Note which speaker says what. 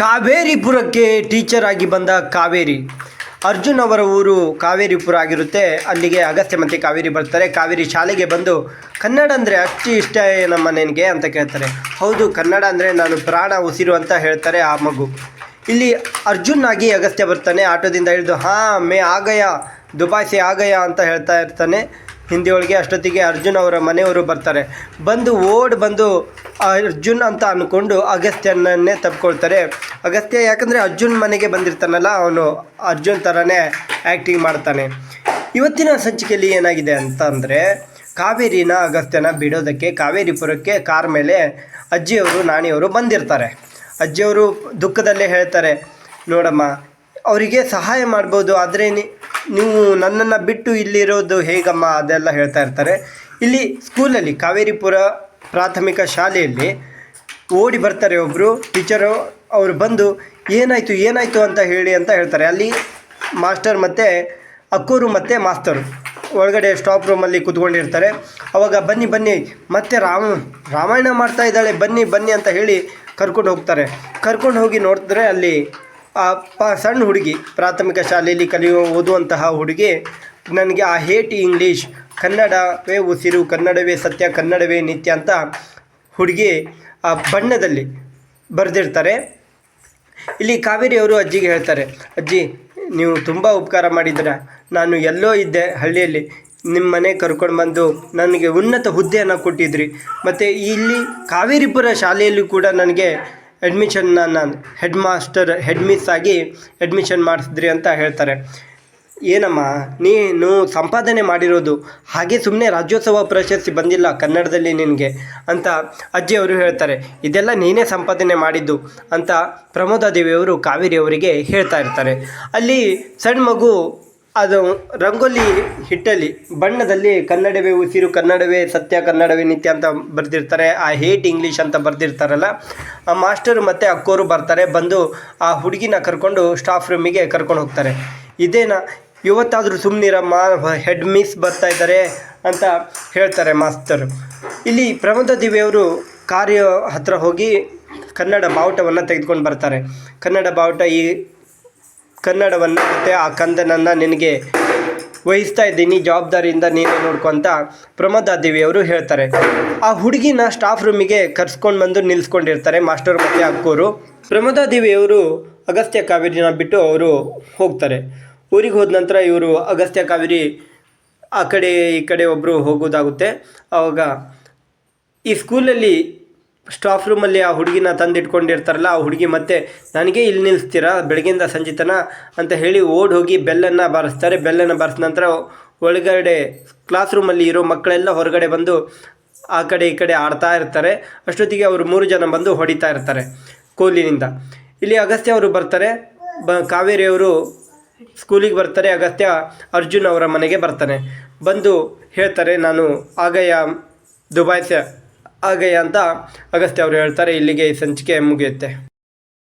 Speaker 1: ಕಾವೇರಿಪುರಕ್ಕೆ teacher ಆಗಿ ಬಂದ ಕಾವೇರಿ. ಅರ್ಜುನ್ ಅವರ ಊರು ಕಾವೇರಿಪುರ ಆಗಿರುತ್ತೆ. ಅಲ್ಲಿಗೆ ಅಗಸ್ತ್ಯ ಮತ್ತೆ ಕಾವೇರಿ ಬರ್ತಾರೆ. ಕಾವೇರಿ ಶಾಲೆಗೆ ಬಂದು ಕನ್ನಡ ಅಂದರೆ ಅಷ್ಟು ಇಷ್ಟ ನಮ್ಮ ನಿನಗೆ ಅಂತ ಕೇಳ್ತಾರೆ. ಹೌದು, ಕನ್ನಡ ಅಂದರೆ ನಾನು ಪ್ರಾಣ ಉಸಿರು ಅಂತ ಹೇಳ್ತಾರೆ ಆ ಮಗು. ಇಲ್ಲಿ ಅರ್ಜುನ್ ಆಗಿ ಅಗಸ್ತ್ಯ ಬರ್ತಾನೆ. ಆಟೋದಿಂದ ಹಿಡಿದು ಹಾಂ, ಮೇ ಆಗಯ ದುಬಾಯ್ಸೆ ಆಗಯ ಅಂತ ಹೇಳ್ತಾ ಇರ್ತಾನೆ. ಹಿಂದಿ ಒಳಗೆ ಅಷ್ಟೊತ್ತಿಗೆ ಅರ್ಜುನ್ ಅವರ ಮನೆಯವರು ಬರ್ತಾರೆ. ಬಂದು ಓಡ್ ಬಂದು ಅರ್ಜುನ್ ಅಂತ ಅಂದ್ಕೊಂಡು ಅಗಸ್ತ್ಯನನ್ನೇ ತಪ್ಕೊಳ್ತಾರೆ. ಅಗಸ್ತ್ಯ ಯಾಕಂದರೆ ಅರ್ಜುನ್ ಮನೆಗೆ ಬಂದಿರ್ತಾನಲ್ಲ, ಅವನು ಅರ್ಜುನ್ ಥರನೇ ಆ್ಯಕ್ಟಿಂಗ್ ಮಾಡ್ತಾನೆ. ಇವತ್ತಿನ ಸಂಚಿಕೆಯಲ್ಲಿ ಏನಾಗಿದೆ ಅಂತ ಅಂದರೆ, ಕಾವೇರಿನ ಅಗಸ್ತ್ಯನ ಬಿಡೋದಕ್ಕೆ ಕಾವೇರಿಪುರಕ್ಕೆ ಕಾರ್ ಮೇಲೆ ಅಜ್ಜಿಯವರು ನಾಣಿಯವರು ಬಂದಿರ್ತಾರೆ. ಅಜ್ಜಿಯವರು ದುಃಖದಲ್ಲೇ ಹೇಳ್ತಾರೆ, ನೋಡಮ್ಮ, ಅವರಿಗೆ ಸಹಾಯ ಮಾಡ್ಬೋದು, ಆದರೆ ನೀವು ನನ್ನನ್ನು ಬಿಟ್ಟು ಇಲ್ಲಿರೋದು ಹೇಗಮ್ಮ? ಅದೆಲ್ಲ ಹೇಳ್ತಾ ಇರ್ತಾರೆ. ಇಲ್ಲಿ ಸ್ಕೂಲಲ್ಲಿ ಕಾವೇರಿಪುರ ಪ್ರಾಥಮಿಕ ಶಾಲೆಯಲ್ಲಿ ಓಡಿ ಬರ್ತಾರೆ ಒಬ್ಬರು ಟೀಚರು ಅವರು ಬಂದು, ಏನಾಯಿತು ಏನಾಯಿತು ಅಂತ ಹೇಳಿ ಅಂತ ಹೇಳ್ತಾರೆ. ಅಲ್ಲಿ ಮಾಸ್ಟರ್ ಮತ್ತು ಅಕ್ಕೂರು ಮತ್ತು ಮಾಸ್ತರು ಒಳಗಡೆ ಸ್ಟಾಪ್ ರೂಮಲ್ಲಿ ಕೂತ್ಕೊಂಡಿರ್ತಾರೆ. ಅವಾಗ ಬನ್ನಿ ಬನ್ನಿ, ಮತ್ತೆ ರಾಮ, ರಾಮಾಯಣ ಮಾಡ್ತಾ ಇದ್ದಾಳೆ, ಬನ್ನಿ ಬನ್ನಿ ಅಂತ ಹೇಳಿ ಕರ್ಕೊಂಡು ಹೋಗ್ತಾರೆ. ಕರ್ಕೊಂಡು ಹೋಗಿ ನೋಡಿದ್ರೆ ಅಲ್ಲಿ ಆ ಪ, ಸಣ್ಣ ಹುಡುಗಿ ಪ್ರಾಥಮಿಕ ಶಾಲೆಯಲ್ಲಿ ಕಲಿಯೋ, ಓದುವಂತಹ ಹುಡುಗಿ ನನಗೆ ಆ ಹೇಟ್ ಇಂಗ್ಲೀಷ್, ಕನ್ನಡವೇ ಉಸಿರು, ಕನ್ನಡವೇ ಸತ್ಯ, ಕನ್ನಡವೇ ನಿತ್ಯ ಅಂತ ಹುಡುಗಿ ಆ ಬಣ್ಣದಲ್ಲಿ ಬರೆದಿರ್ತಾರೆ. ಇಲ್ಲಿ ಕಾವೇರಿ ಅವರು ಅಜ್ಜಿಗೆ ಹೇಳ್ತಾರೆ, ಅಜ್ಜಿ, ನೀವು ತುಂಬ ಉಪಕಾರ ಮಾಡಿದ್ದೀರ. ನಾನು ಎಲ್ಲೋ ಇದ್ದೆ ಹಳ್ಳಿಯಲ್ಲಿ. ನಿಮ್ಮ ಮನೆ ಕರ್ಕೊಂಡು ಬಂದು ನನಗೆ ಉನ್ನತ ಹುದ್ದೆಯನ್ನು ಕೊಟ್ಟಿದ್ರಿ. ಮತ್ತು ಇಲ್ಲಿ ಕಾವೇರಿಪುರ ಶಾಲೆಯಲ್ಲೂ ಕೂಡ ನನಗೆ ಅಡ್ಮಿಷನ್ನ ನಾನು ಹೆಡ್ ಮಾಸ್ಟರ್ ಹೆಡ್ ಮಿಸ್ ಆಗಿ ಅಡ್ಮಿಷನ್ ಮಾಡಿಸಿದ್ರಿ ಅಂತ ಹೇಳ್ತಾರೆ. ಏನಮ್ಮ, ನೀನು ಸಂಪಾದನೆ ಮಾಡಿರೋದು, ಹಾಗೆ ಸುಮ್ಮನೆ ರಾಜ್ಯೋತ್ಸವ ಪ್ರಶಸ್ತಿ ಬಂದಿಲ್ಲ ಕನ್ನಡದಲ್ಲಿ ನಿನಗೆ ಅಂತ ಅಜ್ಜಿಯವರು ಹೇಳ್ತಾರೆ. ಇದೆಲ್ಲ ನೀನೇ ಸಂಪಾದನೆ ಮಾಡಿದ್ದು ಅಂತ ಪ್ರಮೋದಾದೇವಿಯವರು ಕಾವೇರಿ ಅವರಿಗೆ ಹೇಳ್ತಾ ಇರ್ತಾರೆ. ಅಲ್ಲಿ ಸಣ್ಣ ಮಗು ಅದು ರಂಗೋಲಿ ಹಿಟ್ಟಲ್ಲಿ, ಬಣ್ಣದಲ್ಲಿ ಕನ್ನಡವೇ ಉಸಿರು, ಕನ್ನಡವೇ ಸತ್ಯ, ಕನ್ನಡವೇ ನಿತ್ಯ ಅಂತ ಬರೆದಿರ್ತಾರೆ, ಆ ಹೇಟ್ ಇಂಗ್ಲೀಷ್ ಅಂತ ಬರೆದಿರ್ತಾರಲ್ಲ, ಆ ಮಾಸ್ಟರು ಮತ್ತು ಅಕ್ಕೋರು ಬರ್ತಾರೆ, ಬಂದು ಆ ಹುಡುಗಿನ ಕರ್ಕೊಂಡು ಸ್ಟಾಫ್ ರೂಮಿಗೆ ಕರ್ಕೊಂಡು ಹೋಗ್ತಾರೆ. ಇದೇನಾ ಇವತ್ತಾದರೂ ಸುಮ್ಮನಿರಮ್ಮ ಹೆಡ್ ಮಿಸ್ ಬರ್ತಾ ಇದ್ದಾರೆ ಅಂತ ಹೇಳ್ತಾರೆ ಮಾಸ್ತರು. ಇಲ್ಲಿ ಪ್ರಮೋದ ದೇವಿಯವರು ಕಾರ್ಯ ಹತ್ರ ಹೋಗಿ ಕನ್ನಡ ಬಾವುಟವನ್ನು ತೆಗೆದುಕೊಂಡು ಬರ್ತಾರೆ. ಕನ್ನಡ ಬಾವುಟ ಈ ಕನ್ನಡವನ್ನು ಮತ್ತು ಆ ಕಂದನನ್ನು ನಿನಗೆ ವಹಿಸ್ತಾ ಇದ್ದೀನಿ, ಜವಾಬ್ದಾರಿಯಿಂದ ನೀನೇ ನೋಡ್ಕೊಂತ ಪ್ರಮೋದಾದೇವಿಯವರು ಹೇಳ್ತಾರೆ. ಆ ಹುಡುಗಿನ ಸ್ಟಾಫ್ ರೂಮಿಗೆ ಕರ್ಸ್ಕೊಂಡು ಬಂದು ನಿಲ್ಲಿಸ್ಕೊಂಡಿರ್ತಾರೆ ಮಾಸ್ಟರ್ ಮತ್ತು ಅಕ್ಕೋರು. ಪ್ರಮೋದಾದೇವಿಯವರು ಅಗಸ್ತ್ಯ ಕಾವೇರಿನ ಬಿಟ್ಟು ಅವರು ಹೋಗ್ತಾರೆ. ಊರಿಗೆ ಹೋದ ನಂತರ ಇವರು ಅಗಸ್ತ್ಯ ಕಾವೇರಿ ಆ ಕಡೆ ಈ ಕಡೆ ಒಬ್ಬರು ಹೋಗೋದಾಗುತ್ತೆ. ಆವಾಗ ಈ ಸ್ಕೂಲಲ್ಲಿ ಸ್ಟಾಫ್ ರೂಮಲ್ಲಿ ಆ ಹುಡುಗಿನ ತಂದಿಟ್ಕೊಂಡಿರ್ತಾರಲ್ಲ, ಆ ಹುಡುಗಿ ಮತ್ತೆ ನನಗೆ ಇಲ್ಲಿ ನಿಲ್ಲಿಸ್ತೀರಾ ಬೆಳಗ್ಗೆಯಿಂದ ಸಂಜೆ ತನ ಅಂತ ಹೇಳಿ ಓಡ್ ಹೋಗಿ ಬೆಲ್ಲನ್ನು ಬಾರಿಸ್ತಾರೆ. ಬೆಲ್ಲನ್ನು ಬಾರಿಸಿದ ನಂತರ ಒಳಗಡೆ ಕ್ಲಾಸ್ ರೂಮಲ್ಲಿ ಇರೋ ಮಕ್ಕಳೆಲ್ಲ ಹೊರಗಡೆ ಬಂದು ಆ ಕಡೆ ಈ ಕಡೆ ಆಡ್ತಾ ಇರ್ತಾರೆ. ಅಷ್ಟೊತ್ತಿಗೆ ಅವರು ಮೂರು ಜನ ಬಂದು ಹೊಡಿತಾ ಇರ್ತಾರೆ ಕೋಲಿನಿಂದ. ಇಲ್ಲಿ ಅಗಸ್ತ್ಯ ಅವರು ಬರ್ತಾರೆ. ಬ ಕಾವೇರಿ ಅವರು ಸ್ಕೂಲಿಗೆ ಬರ್ತಾರೆ ಅಗತ್ಯ ಅರ್ಜುನ್ ಅವರ ಮನೆಗೆ ಬರ್ತಾನೆ. ಬಂದು ಹೇಳ್ತಾರೆ, ನಾನು ಆಗಯ ದುಬಾಯ್ಸ ಆಗಯ ಅಂತ ಅಗಸ್ತ್ಯ ಅವರು ಹೇಳ್ತಾರೆ, ಇಲ್ಲಿಗೆ ಈ ಸಂಚಿಕೆ ಮುಗಿಯುತ್ತೆ.